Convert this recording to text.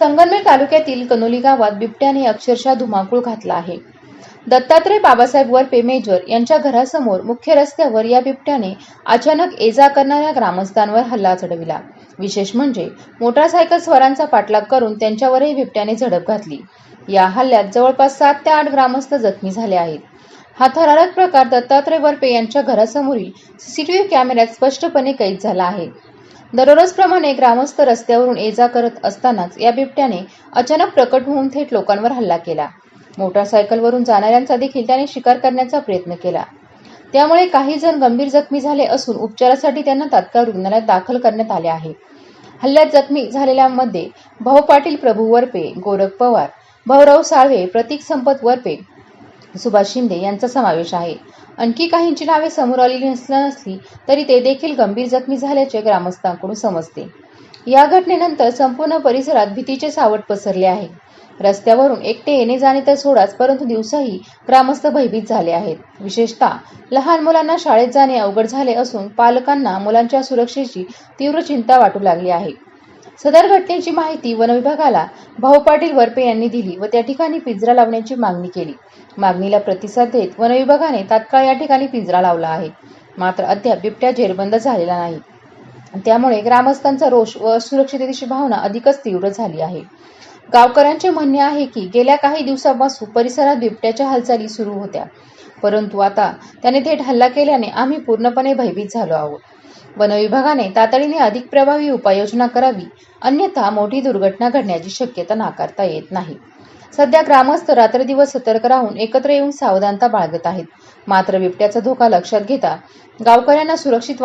संगनमेर तालुक्यातील कनोली गावात बिबट्याने अक्षरशः धुमाकूळ घातला आहे. दत्तात्रय बाबासाहेब वरपे मेजर यांच्या घरासमोर मुख्य रस्त्यावर या बिबट्याने अचानक एजा करणाऱ्या ग्रामस्थांवर हल्ला चढविला. विशेष म्हणजे मोटारसायकल स्वारांचा पाठलाग करून त्यांच्यावरही बिबट्याने झडप घातली. या हल्ल्यात जवळपास सात ते आठ ग्रामस्थ जखमी झाले आहेत. हा थरारक प्रकार दत्तात्रय वरपे यांच्या घरासमोरील सीसीटीव्ही कॅमेऱ्यात स्पष्टपणे कैद झाला आहे. दररोजप्रमाणे ग्रामस्थ रस्त्यावरून ये जा करत असतानाच या बिबट्याने अचानक प्रकट होऊन थेट लोकांवर हल्ला केला. मोटारसायकलवरून जाणाऱ्यांचा देखील त्याने शिकार करण्याचा प्रयत्न केला. त्यामुळे काही जण गंभीर जखमी झाले असून उपचारासाठी त्यांना तात्काळ रुग्णालयात दाखल करण्यात आले आहे. हल्ल्यात जखमी झालेल्यांमध्ये भाऊ पाटील प्रभू वरपे गोरख पवार भाऊराव साळवे प्रतीक संपत वरपे सुभाष शिंदे यांचा समावेश आहे. आणखी काहींची नावे समोर आलेली नसली नसली तरी ते देखील गंभीर जखमी झाल्याचे ग्रामस्थांकडून समजते. या घटनेनंतर संपूर्ण परिसरात भीतीचे सावट पसरले आहे. रस्त्यावरून एकटे येणे जाणे तर सोडाच परंतु दिवसाही ग्रामस्थ भयभीत झाले आहेत. विशेषतः लहान मुलांना शाळेत जाणे अवघड झाले असून पालकांना मुलांच्या सुरक्षेची तीव्र चिंता वाटू लागली आहे. सदर घटनेची माहिती वनविभागाला भाऊ पाटील वरपे यांनी दिली व त्या ठिकाणी पिंजरा लावण्याची मागणी केली. मागणीला प्रतिसाद देत वनविभागाने तात्काळ या ठिकाणी पिंजरा लावला आहे. मात्र अद्याप बिबट्या जेरबंद झालेला नाही. त्यामुळे ग्रामस्थांचा रोष व असुरक्षिततेची भावना अधिकच तीव्र झाली आहे. गावकऱ्यांचे म्हणणे आहे की गेल्या काही दिवसापासून परिसरात बिबट्याच्या हालचाली सुरू होत्या. परंतु आता त्याने थेट हल्ला केल्याने आम्ही पूर्णपणे भयभीत झालो आहोत. वनविभागाने तातडीने अधिक प्रभावी उपाययोजना करावी अन्यथा मोठी दुर्घटना घडण्याची शक्यता नाकारता येत नाही. सध्या ग्रामस्थ रात्रदिवस सतर्क राहून एकत्र येऊन सावधानता बाळगत आहेत. मात्र बिबट्याचा धोका लक्षात घेता गावकऱ्यांना सुरक्षित